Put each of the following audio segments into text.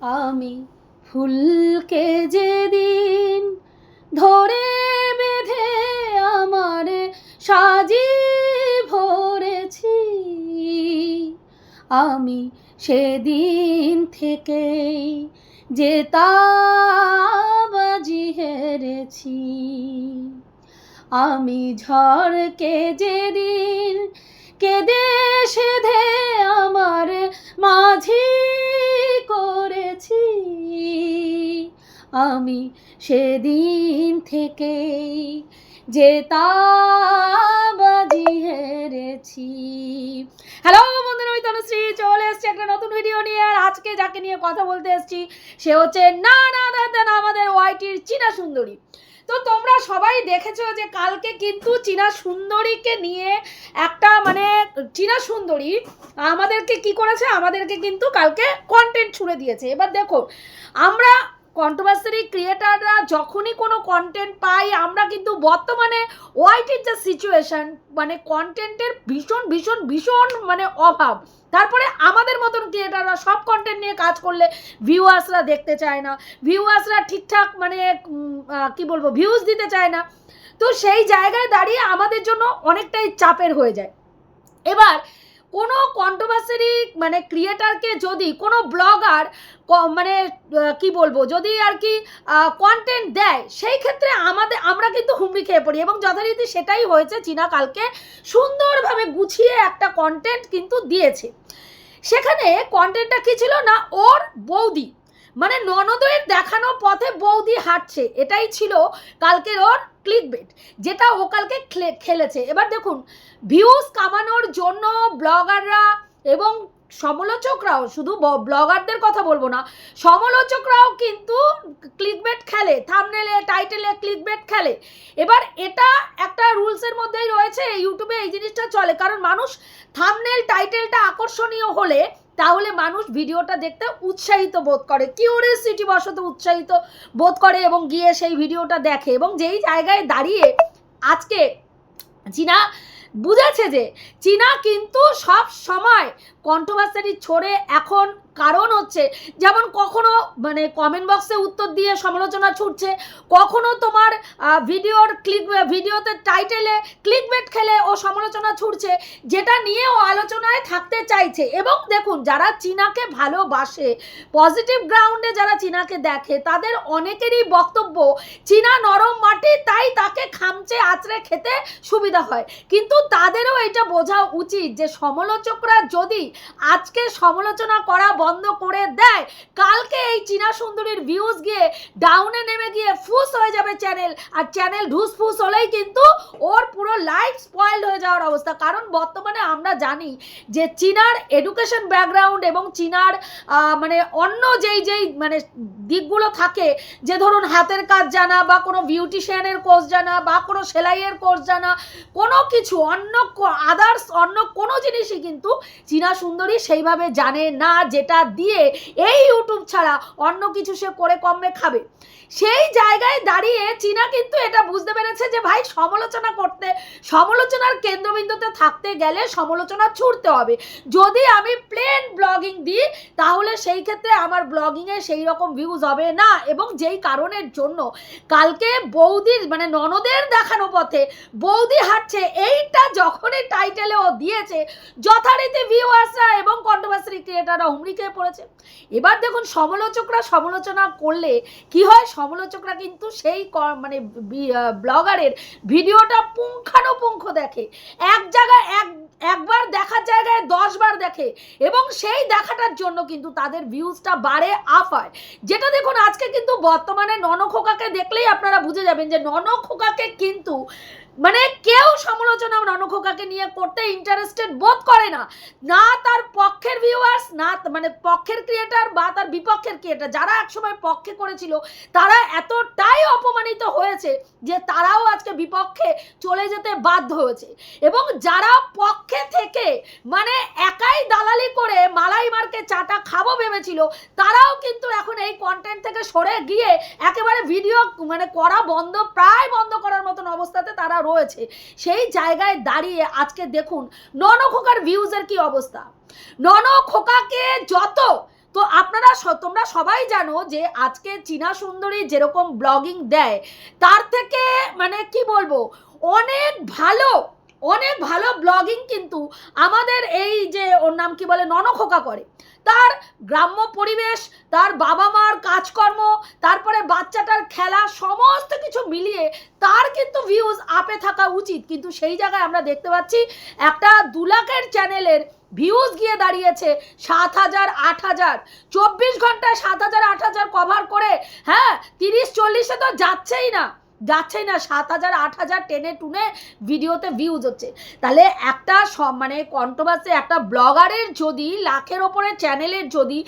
আমি ফুলকে যেদিন ধরে বেঁধে আমার সাজি ভরেছি আমি সেদিন থেকেই যে বাজি হেরেছি। আমি ঝড়কে যেদিন কেঁদে সেধে আমার মাঝি করেছি। আমি সেদিন থেকেই যে বাজি হেরেছি। হ্যালো বন্ধুরা, আমি তনুশ্রী। চলে এসেছি একটা নতুন ভিডিও নিয়ে। আর আজকে যাকে নিয়ে কথা বলতে এসেছি, সে হচ্ছে না না না আমাদের ওয়াইটির চীনা সুন্দরী। তো তোমরা সবাই দেখেছ যে কালকে কিন্তু চীনা সুন্দরীকে নিয়ে একটা মানে চীনা সুন্দরী আমাদেরকে কি করেছে? আমাদেরকে কিন্তু কালকে কন্টেন্ট ছুড়ে দিয়েছে। এবার দেখো, আমরা কন্ট্রোভার্সারি ক্রিয়েটাররা যখনই কোনো কন্টেন্ট পাই আমরা কিন্তু বর্তমানে ওয়াইটির যে সিচুয়েশন মানে কন্টেন্টের ভীষণ ভীষণ ভীষণ মানে অভাব। তারপরে আমাদের মতন ক্রিয়েটাররা সব কন্টেন্ট নিয়ে কাজ করলে ভিউয়ার্সরা দেখতে চায় না ভিউয়ার্সরা ঠিকঠাক মানে কি বলব ভিউজ দিতে চায় না। তো সেই জায়গায় দাঁড়িয়ে আমাদের জন্য অনেকটাই চাপের হয়ে যায়। এবার কোনো কন্ট্রোভার্সারি মানে ক্রিয়েটারকে যদি, কোনো ব্লগার মানে কি বলব, যদি আর কি কন্টেন্ট দেয়, সেই ক্ষেত্রে আমাদের, আমরা কিন্তু হুমড়ি খেয়ে পড়ি এবং যথারীতি সেটাই হয়েছে চীনা কালকে সুন্দরভাবে গুছিয়ে একটা কন্টেন্ট কিন্তু দিয়েছে। সেখানে কন্টেন্টটা কী ছিল না, ওর বৌদি মানে ননদের দেখানো পথে বৌদি হাঁটছে, এটাই ছিল কালকের ওর ক্লিক বেট যেটা ও কালকে খেলে- খেলেছে। এবার দেখুন ভিউজ কামানোর জন্য ব্লগাররা এবং সমালোচকরাও, শুধু ব্লগারদের কথা বলব না, সমালোচকরাও কিন্তু ক্লিকবেট খেলে থামনেলে টাইটেলে ক্লিকবেট খেলে। এবার এটা একটা রুলসের মধ্যেই রয়েছে ইউটিউবে এই জিনিসটা চলে, কারণ মানুষ থামনেল টাইটেলটা আকর্ষণীয় হলে তাহলে মানুষ ভিডিওটা দেখতে উৎসাহিত বোধ করে কিউরিয়াসিটি বশত উৎসাহিত বোধ করে এবং গিয়ে সেই ভিডিওটা দেখে এবং যেই জায়গায় দাঁড়িয়ে আজকে চীনা বুঝেছে যে চীনা কিন্তু সব সময় কন্ট্রোভার্সারি ছড়ে, এখন কারণ হচ্ছে, যেমন কখনো মানে কমেন্ট বক্সে উত্তর দিয়ে সমালোচনা ছুটছে, কখনো তোমার ভিডিওর ক্লিক ভিডিওতে টাইটেলে ক্লিকবেট খেলে ও সমালোচনা ছুটছে, যেটা নিয়ে ও আলোচনায় থাকতে চাইছে। এবং দেখুন, যারা চীনাকে ভালোবাসে পজিটিভ গ্রাউন্ডে যারা চীনাকে দেখে, তাদের অনেকেরই বক্তব্য, চীনা নরম মাটি, তাই তাকে খামচে আঁচড়ে খেতে সুবিধা হয়। কিন্তু তাদেরও এটা বোঝা উচিত যে, সমালোচকরা যদি আজকে সমালোচনা করা বন্ধ করে দেয়। কালকে এই চীনা সুন্দরীর ভিউজ গিয়ে ডাউনে নেমে গিয়ে ফুস হয়ে যাবে চ্যানেল আর চ্যানেল ঢুস ফুস হলেই কিন্তু ওর পুরো লাইফ স্পয়েল হয়ে যাওয়ার অবস্থা। কারণ বর্তমানে আমরা জানি যে চীনার এডুকেশন ব্যাকগ্রাউন্ড এবং চীনার মানে অন্য যেই যেই মানে দিকগুলো থাকে, যে ধরুন হাতের কাজ জানা বা কোনো বিউটিশিয়ানের কোর্স জানা বা কোনো সেলাইয়ের কোর্স জানা, কোনো কিছু, অন্য আদার্স অন্য কোনো জিনিসই কিন্তু চীনা সুন্দরী সেইভাবে জানে না, যেটা দিয়ে এই ইউটিউব ছাড়া অন্য কিছু সে করে কমবে খাবে। সেই জায়গায় দাঁড়িয়ে চীনা কিন্তু এটা বুঝতে পেরেছে যে, ভাই, সমালোচনা করতে, সমালোচনার কেন্দ্রবিন্দুতে থাকতে গেলে সমালোচনা ছুটতে হবে। যদি আমি প্লেন ব্লগিং দিই, তাহলে সেই ক্ষেত্রে আমার ব্লগিংয়ে সেই রকম ভিউজ হবে না। এবং যেই কারণের জন্য কালকে বৌদির মানে ননদের দেখানো পথে বৌদি হাঁটছে, এইটা যখনই টাইটেলে ও দিয়েছে, যথারীতি ভিউয়ার্সরা এবং কন্ট্রোভার্সারি ক্রিয়েটাররা হুমড়ি খেয়ে পড়েছে। এবার দেখুন সমালোচকরা সমালোচনা করলে কি হয়? সমালোচকরা কিন্তু সেই মানে ব্লগারের ভিডিওটা পুঙ্খানুপুঙ্খ দেখে। এক জায়গায় এক, একবার দেখার জায়গায় দশ বার দেখে এবং সেই দেখাটার জন্য কিন্তু তাদের ভিউজটা বাড়ে আপ হয়। যেটা দেখুন আজকে কিন্তু বর্তমানে ননখোকাকে দেখলেই আপনারা বুঝে যাবেন যে ননখোকাকে কিন্তু মানে কেউ সমালোচনা ননখোকাকে নিয়ে করতে ইন্টারেস্টেড বোধ করে না। না তার পক্ষের ভিউয়ার্স না মানে পক্ষের ক্রিয়েটার বা তার বিপক্ষের ক্রিয়েটার যারা একসময় পক্ষে করেছিল, তারা এতটাই অপমানিত হয়েছে যে তারাও আজকে বিপক্ষে চলে যেতে বাধ্য হয়েছে। এবং যারা পক্ষে থেকে মানে একাই দালালি করে মালাই মার্কে চাটা খাব ভেবেছিল, তারাও কিন্তু এখন এই কন্টেন্ট থেকে সরে গিয়ে একেবারে ভিডিও মানে করা বন্ধ, প্রায় বন্ধ করার মতন অবস্থাতে তারা রয়েছে, সেই জায়গায় দাঁড়িয়ে আজকে দেখুন নন খোকার ভিউজের কি অবস্থা। নন খোকাকে যত, তো আপনারা তোমরা সবাই জানো যে আজকে চীনা সুন্দরী যেরকম ব্লগিং দেয়, তার থেকে মানে কি বলব, অনেক ভালো অনেক ভালো ব্লগিং কিন্তু আমাদের এই যে ওর নাম কি বলে ননখোকা করে। তার গ্রাম্য পরিবেশ, তার বাবা মার কাজকর্ম, তারপরে বাচ্চাটার খেলা, সমস্ত কিছু মিলিয়ে তার কিন্তু ভিউজ আপে থাকা উচিত। কিন্তু সেই জায়গায় আমরা দেখতে পাচ্ছি, একটা দু লাখের চ্যানেলের ভিউজ গিয়ে দাঁড়িয়েছে সাত হাজার, আট হাজার। চব্বিশ ঘন্টায় সাত হাজার, আট হাজার কভার করে হ্যাঁ তিরিশ, চল্লিশে তো যাচ্ছেই না। যাচ্ছেই না, সাত হাজার, আট হাজার টেনে টুনে ভিডিওতে ভিউজ হচ্ছে। তাহলে একটা সব মানে কন্ট্রোভার্সি একটা ব্লগারের যদি, লাখের ওপরে চ্যানেলের যদি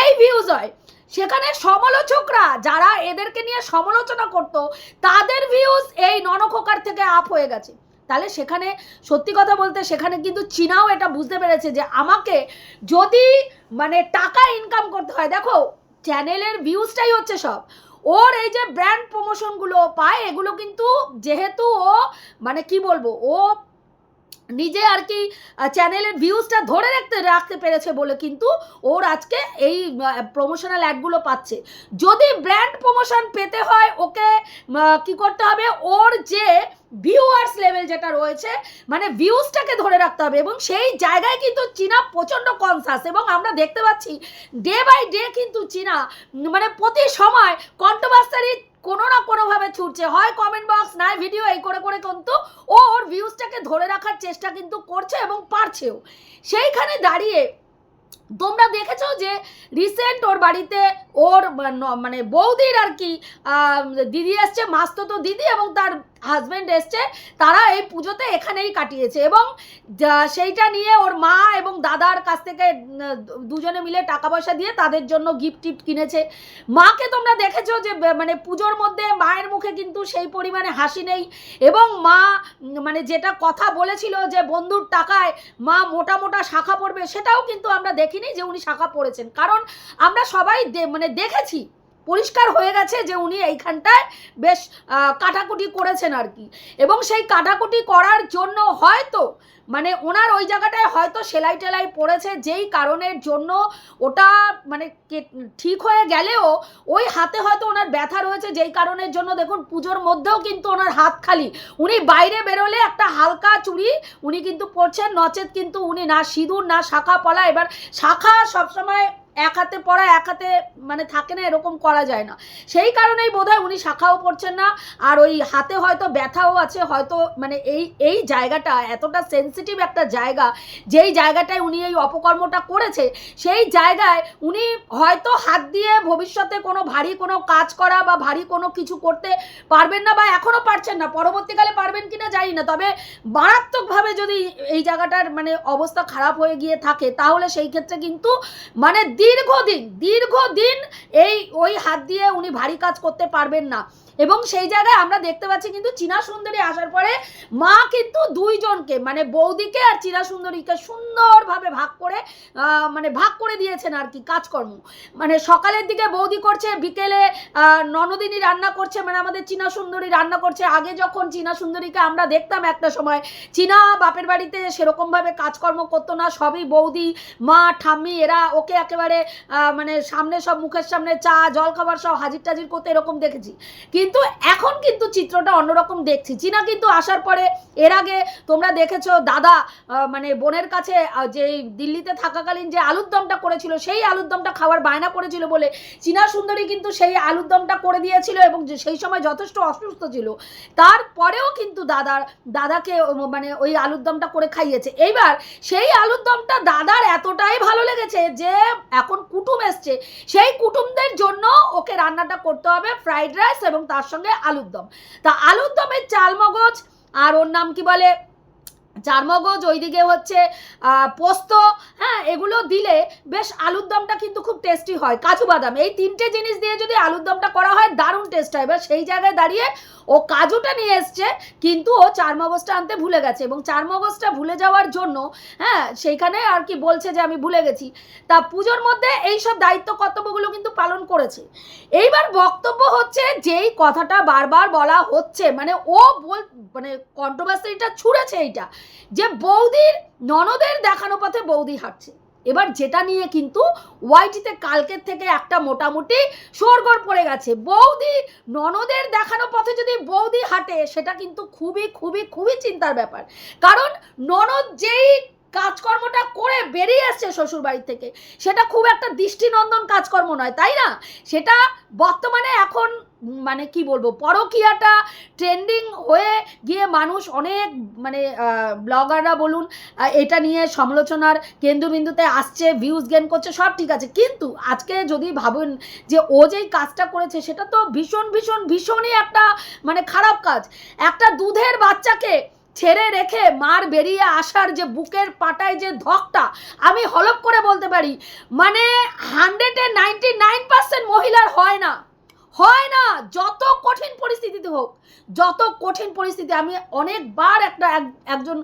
এই ভিউজ হয়, সেখানে সমালোচকরা, যারা এদেরকে নিয়ে সমালোচনা করত, তাদের ভিউজ এই ননখোকার থেকে আপ হয়ে গেছে। তাহলে সেখানে, সত্যি কথা বলতে, সেখানে কিন্তু চীনাও এটা বুঝতে পেরেছে যে আমাকে যদি মানে টাকা ইনকাম করতে হয়, দেখো চ্যানেলের ভিউজটাই হচ্ছে সব। ওর এই যে ব্র্যান্ড প্রমোশনগুলো পায় এগুলো কিন্তু যেহেতু ও মানে কি বলব ও নিজে আর কি চ্যানেলের ভিউজটা ধরে রাখতে রাখতে পেরেছে বলে কিন্তু ওর আজকে এই প্রমোশনাল অ্যাডগুলো পাচ্ছে। যদি ব্র্যান্ড প্রমোশন পেতে হয়, ওকে কি করতে হবে? ওর যে ভিউয়ার্স লেভেল যেটা রয়েছে মানে ভিউজটাকে ধরে রাখতে হবে এবং সেই জায়গায় কিন্তু চীনা প্রচণ্ড কনসাস এবং আমরা দেখতে পাচ্ছি ডে বাই ডে কিন্তু চীনা মানে প্রতি সময় কন্ট্রোভার্সারি কোনো না কোনোভাবে ছুটছে। হয় কমেন্ট বক্স নাই ভিডিও এই করে করে কিন্তু ও ওর ভিউজটাকে ধরে রাখার চেষ্টা কিন্তু করছে এবং পারছেও। সেইখানে দাঁড়িয়ে তোমরা দেখেছ যে রিসেন্ট ওর বাড়িতে ওর মানে বৌদির আর কি দিদি আসছে মাস্তো মাস্ততো দিদি এবং তার হাজব্যান্ড এসছে, তারা এই পুজোতে এখানেই কাটিয়েছে এবং সেইটা নিয়ে ওর মা এবং দাদার কাছ থেকে দুজনে মিলে টাকা পয়সা দিয়ে তাদের জন্য গিফট টিফট কিনেছে। মাকে তোমরা দেখেছ যে মানে পুজোর মধ্যে মায়ের মুখে কিন্তু সেই পরিমাণে হাসি নেই এবং মা মানে যেটা কথা বলেছিল যে, বন্ধুর টাকায় মা মোটা মোটা শাখা পড়বে সেটাও কিন্তু আমরা দেখিনি যে উনি শাখা পড়েছেন কারণ আমরা সবাই মানে দেখেছি পরিষ্কার হয়ে গেছে যে উনি এইখানটায় বেশ কাটাকুটি করেছেন আর কি। এবং সেই কাটাকুটি করার জন্য হয়তো মানে ওনার ওই জায়গাটায় হয়তো সেলাই টেলাই পড়েছে, যেই কারণের জন্য ওটা মানে ঠিক হয়ে গেলেও ওই হাতে হয়তো ওনার ব্যথা রয়েছে, যেই কারণের জন্য দেখুন পুজোর মধ্যেও কিন্তু ওনার হাত খালি। উনি বাইরে বেরোলে একটা হালকা চুড়ি উনি কিন্তু পরছেন, নচেত কিন্তু উনি না সিঁদুর, না শাখা পলা এবার শাখা সবসময় এক হাতে পড়া, এক হাতে মানে থাকে না, এরকম করা যায় না। সেই কারণেই বোধহয় উনি শাখাও পড়ছেন না, আর ওই হাতে হয়তো ব্যথাও আছে, হয়তো মানে এই এই জায়গাটা এতটা সেন্সিটিভ একটা জায়গা, যেই জায়গাটায় উনি এই অপকর্মটা করেছে, সেই জায়গায় উনি হয়তো হাত দিয়ে ভবিষ্যতে কোনো ভারী কোনো কাজ করা বা ভারী কোনো কিছু করতে পারবেন না বা এখনও পারছেন না, পরবর্তীকালে পারবেন কি না জানি না, তবে মারাত্মকভাবে যদি এই জায়গাটার মানে অবস্থা খারাপ হয়ে গিয়ে থাকে, তাহলে সেই ক্ষেত্রে কিন্তু মানে দীর্ঘদিন দীর্ঘদিন এই ওই হাত দিয়ে উনি ভারী কাজ করতে পারবেন না। এবং সেই জায়গায় আমরা দেখতে পাচ্ছি কিন্তু চীনা সুন্দরী আসার পরে মা কিন্তু দুইজনকে মানে বৌদিকে আর চীনা সুন্দরীকে সুন্দরভাবে ভাগ করে মানে ভাগ করে দিয়েছেন আর কি কাজকর্ম। মানে সকালের দিকে বৌদি করছে, বিকেলে ননদিনী রান্না করছে মানে আমাদের চীনা সুন্দরী রান্না করছে। আগে যখন চীনা সুন্দরীকে আমরা দেখতাম একটা সময়, চীনা বাপের বাড়িতে সেরকমভাবে কাজকর্ম করতো না, সবই বৌদি, মা, ঠাম্মি, এরা ওকে একেবারে মানে সামনে সব, মুখের সামনে চা জল খাবার সব হাজির টাজির করতে, এরকম দেখেছি। কিন্তু এখন কিন্তু চিত্রটা অন্যরকম দেখছি। চীনা কিন্তু আসার পরে, এর আগে তোমরা দেখেছ, দাদা মানে বোনের কাছে যে দিল্লিতে থাকাকালীন যে আলুর দমটা করেছিল, সেই আলুর দমটা খাওয়ার বায়না করেছিল বলে চীনা সুন্দরী কিন্তু সেই আলুর দমটা করে দিয়েছিল এবং সেই সময় যথেষ্ট অসুস্থ ছিল। তারপরেও কিন্তু দাদার, দাদাকে মানে ওই আলুর দমটা করে খাইয়েছে। এইবার সেই আলুর দমটা দাদার এতটাই ভালো লেগেছে যে, এখন কুটুম এসছে। সেই কুটুমদের জন্য ওকে রান্নাটা করতে হবে, ফ্রাইড রাইস এবং তার সঙ্গে আলুর দম তা আলুর দমের চাল মগজ আর ওর নাম কি বলে? চারমগজ ওইদিকে হচ্ছে পোস্ত হ্যাঁ এগুলো দিলে বেশ আলুর দমটা কিন্তু খুব টেস্টি হয়। কাজু বাদাম, এই তিনটে জিনিস দিয়ে যদি আলুর দমটা করা হয়, দারুণ টেস্ট হয়। এবার সেই জায়গায় দাঁড়িয়ে ও কাজুটা নিয়ে এসছে, কিন্তু ও চারমগজটা আনতে ভুলে গেছে এবং চারমগজটা ভুলে যাওয়ার জন্য হ্যাঁ সেইখানে আর কি বলছে যে আমি ভুলে গেছি। তা পুজোর মধ্যে এই সব দায়িত্ব কর্তব্যগুলো কিন্তু পালন করেছে। এইবার বক্তব্য হচ্ছে যেই কথাটা বারবার বলা হচ্ছে মানে ও বল মানে কন্ট্রোভার্সিটা ছুঁড়েছে এইটা। যে বৌদির ননদের দেখানো পথে বৌদি হাঁটছে। এবার যেটা নিয়ে কিন্তু ওয়াইটিতে কালকের থেকে একটা মোটামুটি সরগড় পড়ে গেছে। বৌদি ননদের দেখানো পথে যদি বৌদি হাঁটে, সেটা কিন্তু খুবই খুবই খুবই চিন্তার ব্যাপার। কারণ ননদ যেই কাজকর্মটা করে বেরিয়ে আসছে শ্বশুর বাড়ি থেকে। সেটা খুব একটা দৃষ্টিনন্দন কাজকর্ম নয়, তাই না? সেটা বর্তমানে এখন মানে কি বলব, পরকীয়াটা ট্রেন্ডিং হয়ে গিয়ে মানুষ অনেক মানে ব্লগাররা বলুন এটা নিয়ে সমালোচনার কেন্দ্রবিন্দুতে আসছে ভিউজ গেন করছে, সব ঠিক আছে। কিন্তু আজকে যদি ভাবেন যে ও যেই কাজটা করেছে, সেটা তো ভীষণ ভীষণ, ভীষণই একটা মানে খারাপ কাজ। একটা দুধের বাচ্চাকে ছেড়ে রেখে মার বেরিয়ে আসার যে বুকের পাটায় যে ধকটা, আমি হলপ করে বলতে পারি মানে হান্ড্রেডে নাইনটি নাইন পার্সেন্ট মহিলার হয় না। হয় না, যত কঠিন পরিস্থিতিতে হোক, যত কঠিন পরিস্থিতি, আমি অনেকবার একটা এক- একজন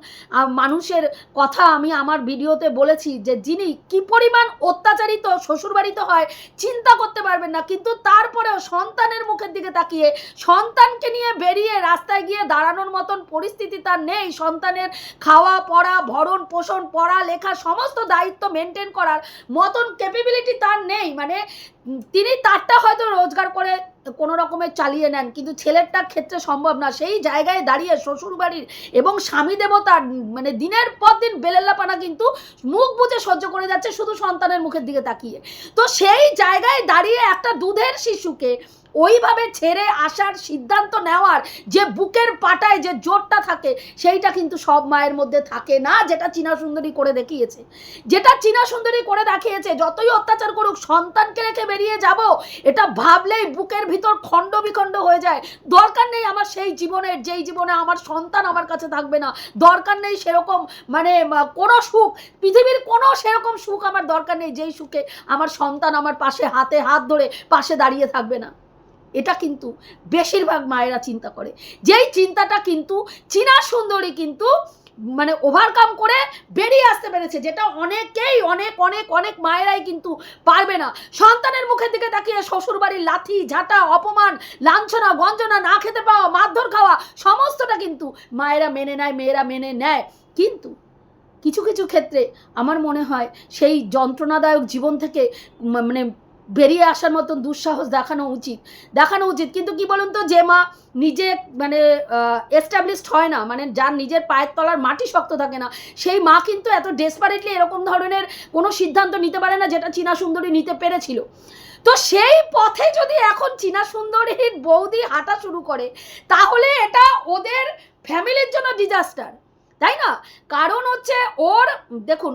মানুষের কথা আমি আমার ভিডিওতে বলেছি যে যিনি কি পরিমাণ অত্যাচারিত, শ্বশুরবাড়িতে হয়, চিন্তা করতে পারবেন না, কিন্তু তারপরেও সন্তানের মুখের দিকে তাকিয়ে, সন্তানকে নিয়ে বেরিয়ে রাস্তায় গিয়ে দাঁড়ানোর মতন পরিস্থিতি তার নেই। সন্তানের খাওয়া, পড়া, ভরণ, পোষণ পড়া লেখা সমস্ত দায়িত্ব মেনটেন করার মতন ক্যাপেবিলিটি তার নেই। মানে তিনি তারটা হয়তো রোজগার করে কোনো রকমের চালিয়ে নেন, কিন্তু ছেলেরটার ক্ষেত্রে সম্ভব না। সেই জায়গায় দাঁড়িয়ে শ্বশুরবাড়ির এবং স্বামী দেবতার মানে দিনের পর দিন বেলেল্লাপানা কিন্তু মুখ বুঝে সহ্য করে যাচ্ছে শুধু সন্তানের মুখের দিকে তাকিয়ে। তো সেই জায়গায় দাঁড়িয়ে একটা দুধের শিশুকে ওইভাবে ছেড়ে আসার সিদ্ধান্ত নেওয়ার যে বুকের পাটায় যে জোরটা থাকে, সেইটা কিন্তু সব মায়ের মধ্যে থাকে না, যেটা চীনা সুন্দরী করে দেখিয়েছে। যেটা চীনা সুন্দরী করে দেখিয়েছে, যতই অত্যাচার করুক, সন্তানকে রেখে বেরিয়ে যাব, এটা ভাবলেই বুকের ভিতর খণ্ড বিখণ্ড হয়ে যায়। দরকার নেই আমার সেই জীবনের, যেই জীবনে আমার সন্তান আমার কাছে থাকবে না। দরকার নেই সেরকম মানে কোনো সুখ, পৃথিবীর কোনো সেরকম সুখ আমার দরকার নেই, যেই সুখে আমার সন্তান আমার পাশে হাতে হাত ধরে পাশে দাঁড়িয়ে থাকবে না। এটা কিন্তু বেশিরভাগ মায়েরা চিন্তা করে। যেই চিন্তাটা কিন্তু চীনা সুন্দরী কিন্তু মানে ওভারকাম করে বেরিয়ে আসতে পেরেছে, যেটা অনেকেই, অনেক অনেক অনেক মায়েরাই কিন্তু পারবে না। সন্তানের মুখের দিকে তাকিয়ে শ্বশুর বাড়ির লাথি, ঝাঁটা, অপমান, লাঞ্ছনা, গঞ্জনা না খেতে পাওয়া, মারধর খাওয়া, সমস্তটা কিন্তু মায়েরা মেনে নেয়, মেয়েরা মেনে নেয়। কিন্তু কিছু কিছু ক্ষেত্রে আমার মনে হয় সেই যন্ত্রণাদায়ক জীবন থেকে মানে বেরিয়ে আসার মতন দুঃসাহস দেখানো উচিত দেখানো উচিত। কিন্তু কি বলুন তো, যে মা নিজে মানে এস্টাবলিশড হয় না মানে যার নিজের পায়ের তলার মাটি শক্ত থাকে না, সেই মা কিন্তু এত ডেসপারেটলি এরকম ধরনের কোনো সিদ্ধান্ত নিতে পারে না যেটা চীনা সুন্দরী নিতে পেরেছিল। তো সেই পথে যদি এখন চীনা সুন্দরীর বৌদি হাঁটা শুরু করে, তাহলে এটা ওদের ফ্যামিলির জন্য ডিজাস্টার তাই না? কারণ হচ্ছে ওর, দেখুন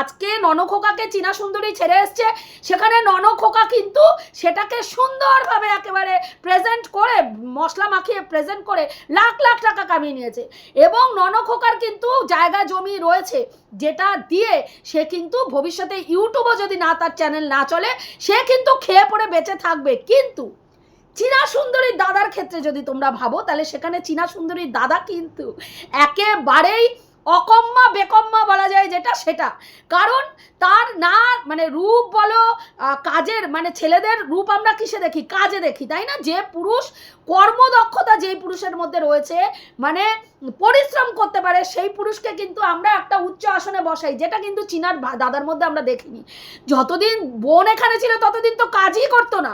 আজকে ননখোকাকে চীনা সুন্দরী ছেড়ে এসছে। সেখানে ননখোকা কিন্তু সেটাকে সুন্দরভাবে একেবারে প্রেজেন্ট করে, মশলা মাখিয়ে প্রেজেন্ট করে লাখ লাখ টাকা কামিয়ে নিয়েছে। এবং ননখোকার কিন্তু জায়গা জমি রয়েছে যেটা দিয়ে সে কিন্তু ভবিষ্যতে ইউটিউবও যদি না, তার চ্যানেল না চলে, সে কিন্তু খেয়ে পড়ে বেঁচে থাকবে। কিন্তু চীনা সুন্দরীর দাদার ক্ষেত্রে যদি তোমরা ভাবো, তাহলে সেখানে চীনা সুন্দরীর দাদা কিন্তু একেবারেই অকম্মা বেকম্মা বলা যায় যেটা সেটা। কারণ তার না মানে রূপ বলো কাজের মানে ছেলেদের রূপ আমরা কিসে দেখি? কাজে দেখি, তাই না? যে পুরুষ কর্মদক্ষতা যেই পুরুষের মধ্যে রয়েছে মানে পরিশ্রম করতে পারে, সেই পুরুষকে কিন্তু আমরা একটা উচ্চ আসনে বসাই, যেটা কিন্তু চীনার দাদার মধ্যে আমরা দেখিনি। যতদিন বোন এখানে ছিল, ততদিন তো কাজই করতো না।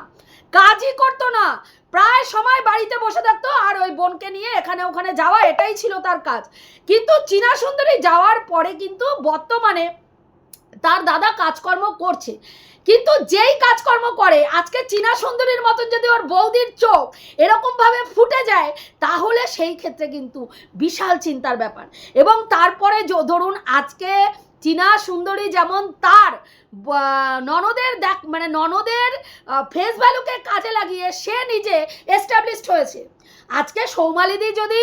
কাজই করতো না। প্রায় সময় বাড়িতে বসে থাকতো আর ওই বোনকে নিয়ে এখানে ওখানে যাওয়া, এটাই ছিল তার কাজ। কিন্তু চীনা সুন্দরী যাওয়ার পরে কিন্তু বর্তমানে তার দাদা কাজকর্ম করছে। কিন্তু যেই কাজকর্ম করে, আজকে চীনা সুন্দরীর মতন যদি ওর বৌদির চোখ এরকমভাবে ফুটে যায়, তাহলে সেই ক্ষেত্রে কিন্তু বিশাল চিন্তার ব্যাপার। এবং তারপরে ধরুন আজকে চীনা সুন্দরী যেমন তার ননদের দেখ মানে ননদের ফেস ভ্যালুকে কাজে লাগিয়ে সে নিজে এস্টাবলিশড হয়েছে। আজকে সৌমালিদি যদি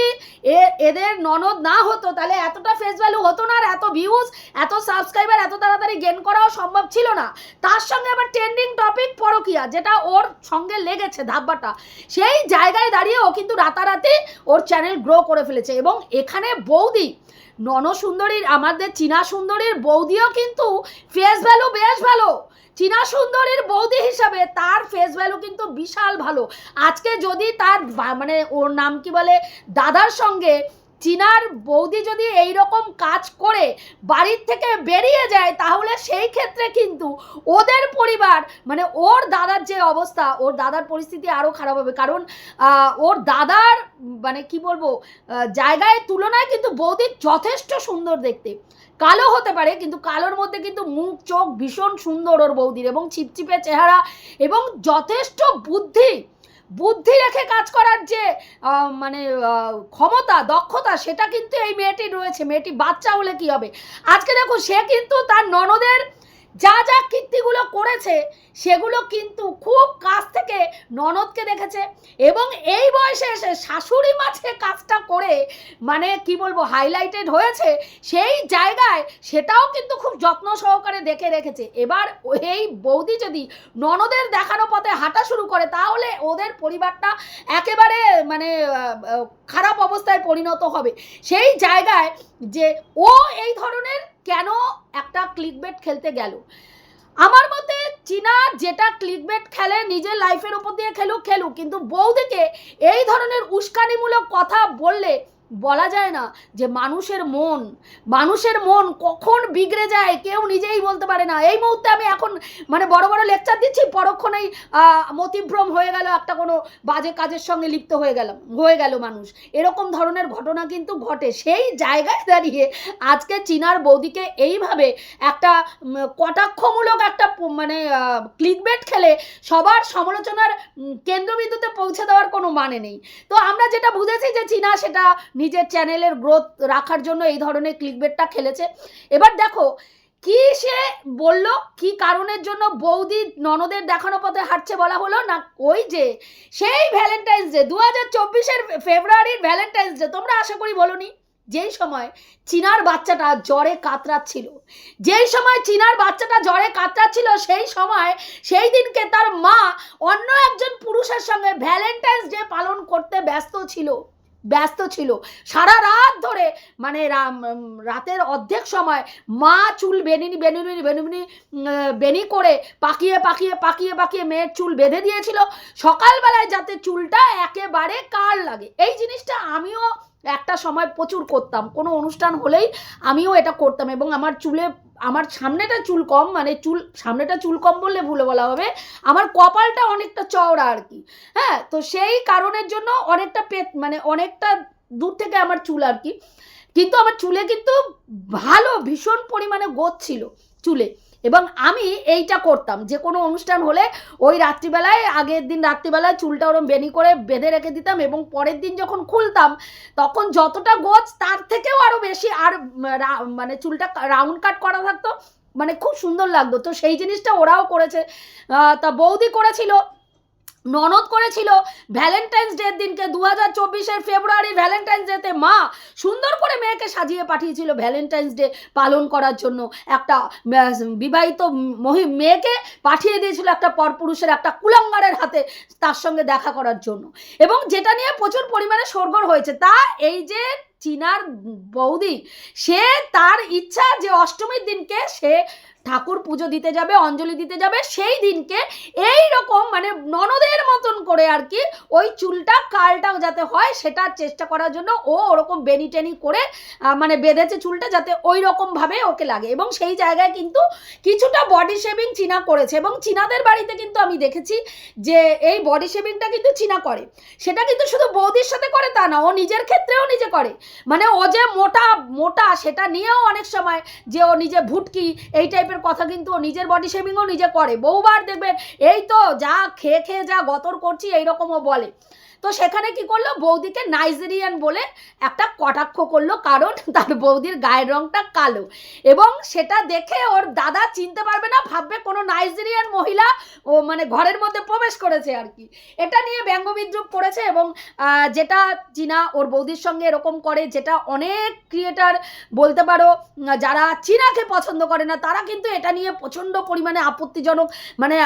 এ, এদের ননদ না হতো, তাহলে এতটা ফেস ভ্যালু হতো না আর এত ভিউজ এত সাবস্ক্রাইবার এত তাড়াতাড়ি গেন করাও সম্ভব ছিল না। তার সঙ্গে আবার ট্রেন্ডিং টপিক পরকিয়া, যেটা ওর সঙ্গে লেগেছে ধাব্বাটা সেই জায়গায় দাঁড়িয়ে ও কিন্তু রাতারাতি ওর চ্যানেল গ্রো করে ফেলেছে এবং এখানে বৌদি, ননসুন্দরীর, আমাদের চীনা সুন্দরীর বৌদিও কিন্তু ফেস ভ্যালু বেশ ভালো। চীনা সুন্দরীর বৌদি হিসাবে তার ফেস ভ্যালু কিন্তু বিশাল ভালো। আজকে যদি তার মানে ওর নাম কি বলে? দাদার সঙ্গে চিনার বৌদি যদি এই রকম কাজ করে বাড়ির থেকে বেরিয়ে যায়, তাহলে সেই ক্ষেত্রে কিন্তু ওদের পরিবার মানে ওর দাদার যে অবস্থা, ওর দাদার পরিস্থিতি আরও খারাপ হবে। কারণ ওর দাদার মানে কি বলব জায়গায় তুলনায় কিন্তু বৌদি যথেষ্ট সুন্দর দেখতে। কালো হতে পারে, কিন্তু কালোর মধ্যে কিন্তু মুখ, চোখ ভীষণ সুন্দর ওর বৌদির এবং চিপচিপে চেহারা এবং যথেষ্ট বুদ্ধি। বুদ্ধি রেখে কাজ করার যে মানে ক্ষমতা, দক্ষতা, সেটা কিন্তু এই মেয়েটির রয়েছে। মেয়েটি বাচ্চা হলে কি হবে? আজকে দেখো, সে কিন্তু তার ননদের যা যা কীর্তিগুলো করেছে, সেগুলো কিন্তু খুব কাছ থেকে ননদকে দেখেছে এবং এই বয়সে এসে শাশুড়ি মাঝে কাজটা করে মানে কি বলব হাইলাইটেড হয়েছে, সেই জায়গায় সেটাও কিন্তু খুব যত্ন সহকারে দেখে রেখেছে। এবার এই বৌদি যদি ননদের দেখানো পথে হাঁটা শুরু করে, তাহলে ওদের পরিবারটা একেবারে মানে খারাপ অবস্থায় পরিণত হবে। সেই জায়গায় যে ও এই ধরনের কেন একটা ক্লিকবেট খেলতে গেল? আমার মতে চীনা যেটা ক্লিকবেট খেলে নিজের লাইফের উপর দিয়ে খেলুক খেলুক। কিন্তু বৌদিকে এই ধরনের উস্কানিমূলক কথা বললে বলা যায় না যে মানুষের মন মানুষের মন কখন বিগড়ে যায় কেউ নিজেই বলতে পারে না। এই মুহূর্তে আমি এখন মানে বড় বড় লেকচার দিচ্ছি, পরক্ষণেই মতিভ্রম হয়ে গেল, একটা কোনো বাজে কাজের সঙ্গে লিপ্ত হয়ে গেলাম, হয়ে গেল মানুষ। এরকম ধরনের ঘটনা কিন্তু ঘটে। সেই জায়গায় দাঁড়িয়ে আজকে চীনার বৌদিকে এইভাবে একটা কটাক্ষমূলক একটা মানে ক্লিকবেট খেলে সবার সমালোচনার কেন্দ্রবিন্দুতে পৌঁছে দেওয়ার কোনো মানে নেই। তো আমরা যেটা বুঝেছি যে চীনা সেটা নিজের চ্যানেলের গ্রোথ রাখার জন্য এই ধরনের ক্লিকবেটটা খেলেছে। এবার দেখো, কি সে বলল, কি কারণের জন্য বৌদি ননদের দেখানো পথে হাঁটছে বলা হলো না? ওই যে, সেই ভ্যালেন্টাইন্স ডে দু হাজার চব্বিশের ফেব্রুয়ারির ভ্যালেন্টাইন্স ডে তোমরা আশা করি বলনি, যেই সময় চীনার বাচ্চাটা জ্বরে কাতরাচ্ছিল, যেই সময় চীনার বাচ্চাটা জ্বরে কাতরাচ্ছিল, সেই সময়, সেই দিনকে তার মা অন্য একজন পুরুষের সঙ্গে ভ্যালেন্টাইন্স ডে পালন করতে ব্যস্ত ছিল। ব্যস্ত ছিল। সারা রাত ধরে মানে রাতের অর্ধেক সময় মা চুল বেনিনি, বেনুনি বেনুনি বেনি করে পাকিয়ে পাকিয়ে পাকিয়ে পাকিয়ে মেয়ের চুল বেঁধে দিয়েছিল। সকালবেলায় যাতে চুলটা একেবারে কার লাগে। এই জিনিসটা আমিও একটা সময় প্রচুর করতাম। কোনো অনুষ্ঠান হলেই আমিও এটা করতাম এবং আমার চুলে আমার সামনেটা চুল কম মানে চুল, সামনেটা চুল কম বললে ভুলে বলা হবে, আমার কপালটা অনেকটা চওড়া আর কি। হ্যাঁ তো সেই কারণের জন্য অনেকটা পেট মানে অনেকটা দূর থেকে আমার চুল আর কি। কিন্তু আমার চুলে কিন্তু ভালো ভীষণ পরিমাণে গোছ ছিল, চুলে। এবং আমি এইটা করতাম। যে কোনো অনুষ্ঠান হলে ওই রাত্রিবেলায়, আগের দিন রাত্রিবেলায় চুলটা ওরম বেনি করে বেঁধে রেখে দিতাম এবং পরের দিন যখন খুলতাম, তখন যতটা গোছ তার থেকেও আরও বেশি আর মানে চুলটা রাউন্ড কাট করা থাকতো। মানে খুব সুন্দর লাগতো। তো সেই জিনিসটা ওরাও করেছে। তা বৌদি করেছিল। ননদ করেছিল ভ্যালেন্টাইন্স ডের দিনকে দু হাজার চব্বিশের ফেব্রুয়ারি ভ্যালেন্টাইন্স ডেতে মা সুন্দর করে মেয়েকে সাজিয়ে পাঠিয়েছিল ভ্যালেন্টাইন্স ডে পালন করার জন্য। একটা বিবাহিত মহি, মেয়েকে পাঠিয়ে দিয়েছিল একটা পরপুরুষের একটা কুলাঙ্গারের হাতে তার সঙ্গে দেখা করার জন্য। এবং যেটা নিয়ে প্রচুর পরিমাণে সরগর হয়েছে তা এই যে চীনার বৌদি, সে তার ইচ্ছা যে অষ্টমীর দিনকে সে ঠাকুর পুজো দিতে যাবে, অঞ্জলি দিতে যাবে, সেই দিনকে এই রকম মানে ননদের মতন করে আর কি ওই চুলটা, কালটাও যাতে হয় সেটার চেষ্টা করার জন্য ও ওরকম বেনি টেনি করে মানে বেঁধেছে চুলটা যাতে ওই রকমভাবে ওকে লাগে। এবং সেই জায়গায় কিন্তু কিছুটা বডি শেভিং চীনা করেছে। এবং চীনাদের বাড়িতে কিন্তু আমি দেখেছি যে এই বডি শেভিংটা কিন্তু চীনা করে। সেটা কিন্তু শুধু বৌদির সাথে করে তা না, ও নিজের ক্ষেত্রেও নিজে করে। মানে ও যে মোটা মোটা, সেটা নিয়েও অনেক সময় যে ও নিজে ভুটকি, এই টাইপের কথা কিন্তু নিজের বডি শেভিংও নিজে করে। বহুবার দেখবেন, এই তো যা খেয়ে খেয়ে যা গতর করছি, এইরকমও বলে। তো সেখানে কি করল? বৌদিকে নাইজেরিয়ান বলে একটা কটাক্ষ করল, কারণ তার বৌদির গায়ের রংটা কালো। এবং সেটা দেখে ওর দাদা চিনতে পারবে না, ভাববে কোনো নাইজেরিয়ান মহিলা ও মানে ঘরের মধ্যে প্রবেশ করেছে আর কি। এটা নিয়ে ব্যঙ্গ বিদ্রুপ করেছে এবং যেটা চীনা ওর বৌদির সঙ্গে এরকম করে, যেটা অনেক ক্রিয়েটার বলতে পারো যারা চীনাকে পছন্দ করে না, তারা কিন্তু এটা নিয়ে প্রচণ্ড পরিমাণে আপত্তিজনক মানে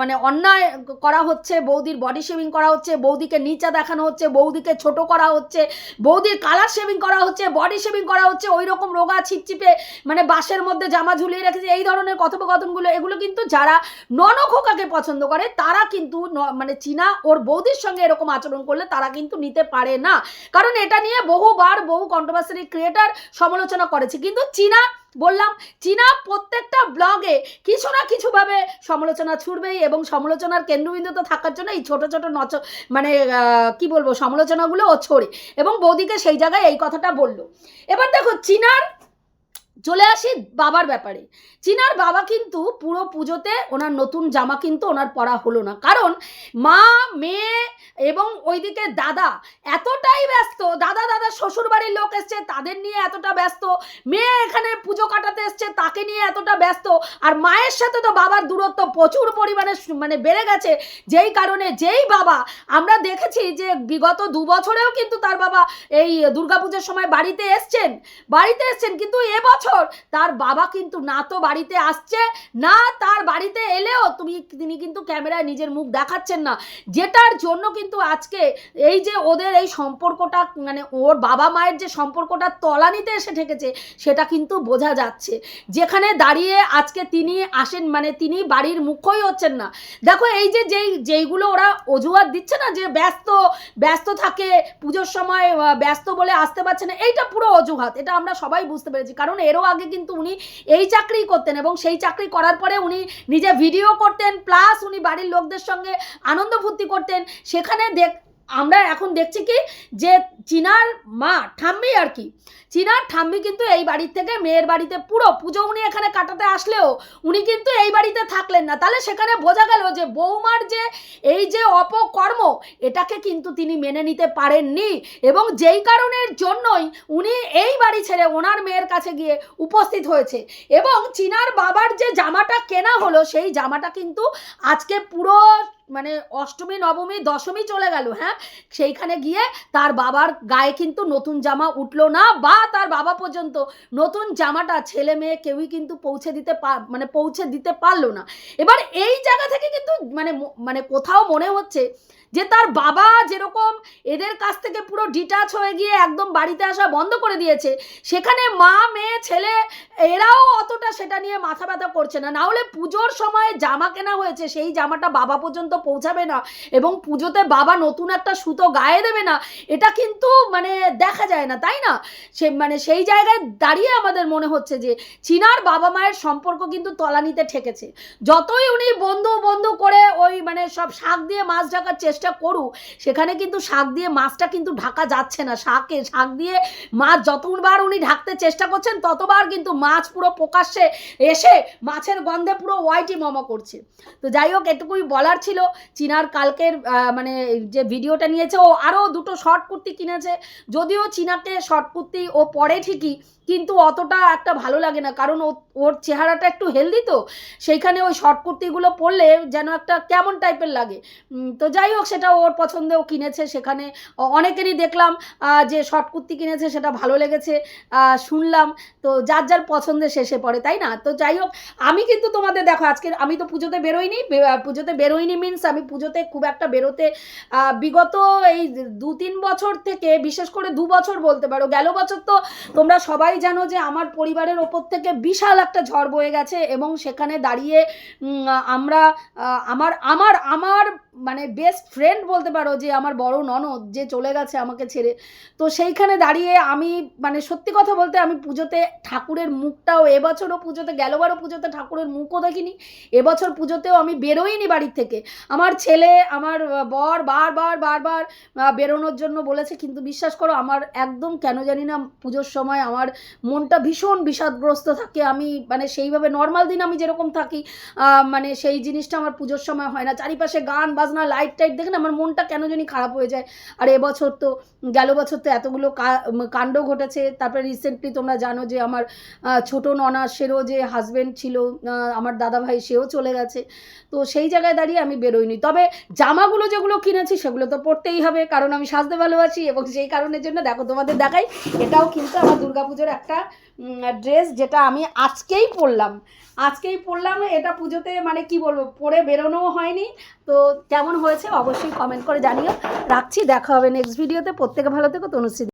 মানে অন্যায় করা হচ্ছে, বৌদির বডি শেভিং করা হচ্ছে, বৌদিকে নিচ নিচা দেখানো হচ্ছে, বৌদিকে ছোট করা হচ্ছে, বৌদির কালার শেভিং করা হচ্ছে বডি শেভিং করা হচ্ছে ওই রকম রোগা ছিপছিপে মানে বাসের মধ্যে জামা ঝুলিয়ে রেখেছে, এই ধরনের কথোপকথনগুলো, এগুলো কিন্তু যারা ননখোকাকে পছন্দ করে, তারা কিন্তু মানে চীনা ওর বৌদির সঙ্গে এরকম আচরণ করলে তারা কিন্তু নিতে পারে না। কারণ এটা নিয়ে বহুবার বহু কন্ট্রোভার্সারি ক্রিয়েটার সমালোচনা করেছে। কিন্তু চীনা বললাম, চীনা প্রত্যেকটা ব্লগে কিছু না কিছুভাবে সমালোচনা ছুড়বেই এবং সমালোচনার কেন্দ্রবিন্দু তো থাকার জন্য এই ছোটো ছোটো নচ মানে কি বলব, সমালোচনাগুলো ও ছড়ে। এবং বৌদিকে সেই জায়গায় এই কথাটা বলল। এবার দেখো, চীনার চলে আসি বাবার ব্যাপারে। চিনার বাবা কিন্তু পুরো পুজোতে ওনার নতুন জামা কিন্তু ওনার পরা হলো না। কারণ মা, মেয়ে এবং ওইদিকে দাদা এতটাই ব্যস্ত, দাদা দাদা শ্বশুর বাড়ির লোক এসছে, তাদের নিয়ে এতটা ব্যস্ত, মেয়ে এখানে পুজো কাটাতে এসছে, তাকে নিয়ে এতটা ব্যস্ত, আর মায়ের সাথে তো বাবার দূরত্ব প্রচুর পরিমাণে মানে বেড়ে গেছে। যেই কারণে যেই বাবা, আমরা দেখেছি যে বিগত দু বছরেও কিন্তু তার বাবা এই দুর্গাপুজোর সময় বাড়িতে এসছেন বাড়িতে এসছেন, কিন্তু এবছর তার বাবা কিন্তু না তো বাড়িতে আসছে, না তার বাড়িতে এলেও তুমি, তিনি কিন্তু ক্যামেরায় নিজের মুখ দেখাচ্ছেন না। যেটার জন্য কিন্তু আজকে এই যে ওদের এই সম্পর্কটা মানে ওর বাবা মায়ের যে সম্পর্কটা তলানিতে এসে ঠেকেছে, সেটা কিন্তু বোঝা যাচ্ছে। যেখানে দাঁড়িয়ে আজকে তিনি আসেন মানে তিনি বাড়ির মুখ্যই হচ্ছেন না। দেখো এই যে যেই, যেইগুলো ওরা অজুহাত দিচ্ছে না যে ব্যস্ত ব্যস্ত থাকে, পুজোর সময় ব্যস্ত বলে আসতে পারছে না, এইটা পুরো অজুহাত, এটা আমরা সবাই বুঝতে পেরেছি। কারণ এরও আগে কিন্তু উনি এই চাকরি করতেন এবং সেই চাকরি করার পরে উনি নিজে ভিডিও করতেন প্লাস উনি বাড়ির লোকদের সঙ্গে আনন্দ ফুর্তি করতেন। সেখানে দেখ আমরা এখন দেখছি কি যে চীনার মা, ঠাম্মি আর কি। চীনার ঠাম্মি কিন্তু এই বাড়ির থেকে মেয়ের বাড়িতে পুরো পুজো উনি এখানে কাটাতে আসলেও উনি কিন্তু এই বাড়িতে থাকলেন না। তাহলে সেখানে বোঝা গেল যে বৌমার যে এই যে অপকর্ম, এটাকে কিন্তু তিনি মেনে নিতে পারেননি এবং যেই কারণের জন্যই উনি এই বাড়ি ছেড়ে ওনার মেয়ের কাছে গিয়ে উপস্থিত হয়েছে। এবং চীনার বাবার যে জামাটা কেনা হলো, সেই জামাটা কিন্তু আজকে পুরো মানে অষ্টমী, নবমী, দশমী চলে গেল হ্যাঁ? সেইখানে গিয়ে তার বাবার গায়ে কিন্তু নতুন জামা উঠল না, বা তার বাবা পর্যন্ত নতুন জামাটা ছেলে মেয়ে কেউই কিন্তু পৌঁছে দিতে মানে পৌঁছে দিতে পারল না। এবার এই জায়গা থেকে কিন্তু মানে মানে কোথাও মনে হচ্ছে যে তার বাবা যেরকম এদের কাছ থেকে পুরো ডিটাচ হয়ে গিয়ে একদম বাড়িতে আসা বন্ধ করে দিয়েছে, সেখানে মা, মেয়ে, ছেলে এরাও অতটা সেটা নিয়ে মাথা ব্যথা করছে না। না হলে পুজোর সময় জামা কেনা হয়েছে, সেই জামাটা বাবা পর্যন্ত পৌঁছাবে না এবং পুজোতে বাবা নতুন একটা সুতো গায়ে দেবে না, এটা কিন্তু মানে দেখা যায় না, তাই না? সে মানে সেই জায়গায় দাঁড়িয়ে আমাদের মনে হচ্ছে যে চীনার বাবা মায়ের সম্পর্ক কিন্তু তলানিতে ঠেকেছে। যতই উনি বন্ধু বন্ধু করে ওই মানে সব শাক দিয়ে মাছ ঢাকার চেষ্টা করুক, সেখানে কিন্তু শাক দিয়ে মাছটা কিন্তু ঢাকা যাচ্ছে না। শাকে শাক দিয়ে মাছ যতবার উনি ঢাকতে চেষ্টা করছেন, ততবার কিন্তু মাছ পুরো প্রকাশ্যে এসে মাছের গন্ধে পুরো ওয়াইটি মমা করছে। তো যাই হোক, এটুকুই বলার ছিল। চীনার কালকের মানে যে ভিডিওটা নিয়েছে, ও আরও দুটো শর্ট কুর্তি কিনেছে। যদিও চীনাকে শর্ট কুর্তি ও পরে ঠিকই কিন্তু অতটা একটা ভালো লাগে না। কারণ ওর চেহারাটা একটু হেলদি তো। সেইখানে ওই শর্ট কুর্তিগুলো পরলে যেন একটা কেমন টাইপের লাগে। তো যাই হোক, সেটা ওর পছন্দেও কিনেছে সেখানে। অনেকেরই দেখলাম যে শর্ট কুর্তি কিনেছে, সেটা ভালো লেগেছে। শুনলাম, তো যার যার পছন্দের শেষে পড়ে তাই না? তো যাই হোক, আমি কিন্তু তোমাদের দেখো, আজকে আমি তো পুজোতে বেরোইনি পুজোতে বেরোইনি মিন্স আমি পুজোতে খুব একটা বেরোতে বিগত এই দু তিন বছর থেকে, বিশেষ করে দু বছর বলতে পারো, গেল বছর তো তোমরা সবাই জানো যে আমার পরিবারের ওপর থেকে বিশাল একটা ঝড় বয়ে গেছে এবং সেখানে দাঁড়িয়ে আমরা আমার আমার আমার মানে বেস্ট ফ্রেন্ড বলতে পারো যে আমার বড় ননদ যে চলে গেছে আমাকে ছেড়ে। তো সেইখানে দাঁড়িয়ে আমি মানে সত্যি কথা বলতে আমি পুজোতে ঠাকুরের মুখটাও, এবছরও পুজোতে, গেলবারও পুজোতে ঠাকুরের মুখও দেখিনি। এবছর পুজোতেও আমি বেরোইনি বাড়ির থেকে। আমার ছেলে, আমার বর বারবার বারবার বেরোনোর জন্য বলেছে, কিন্তু বিশ্বাস করো আমার একদম কেন জানি না পুজোর সময় আমার মনটা ভীষণ বিষাদগ্রস্ত থাকে। আমি মানে সেইভাবে নর্মাল দিন আমি যেরকম থাকি মানে সেই জিনিসটা আমার পুজোর সময় হয় না। চারিপাশে গান, বাজনা লাইট টাইট দেখে না আমার মনটা কেন জানি খারাপ হয়ে যায়। আর এবছর তো, গেল বছর তো এতগুলো কাণ্ড ঘটেছে। তারপরে রিসেন্টলি তোমরা জানো যে আমার ছোট ননাসেরও যে হাজবেন্ড ছিল আমার দাদা ভাই সেও চলে গেছে। তো সেই জায়গায় দাঁড়িয়ে আমি বেরোইনি। তবে জামাগুলো যেগুলো কিনেছি সেগুলো তো পরতেই হবে, কারণ আমি সাজতে ভালোবাসি এবং সেই কারণের জন্য দেখো তোমাদের দেখাই, এটাও কিন্তু আমার দুর্গাপুজোর একটা ড্রেস যেটা আমি আজকেই পরলাম। আজকেই পরলাম, এটা পুজোতে মানে কি বলব, পরে বেরোনোও হয়নি। তো কেমন হয়েছে অবশ্যই কমেন্ট করে জানিও। রাখছি, দেখা হবে নেক্সট ভিডিওতে প্রত্যেকে ভালো থেকো, তনুশ্রী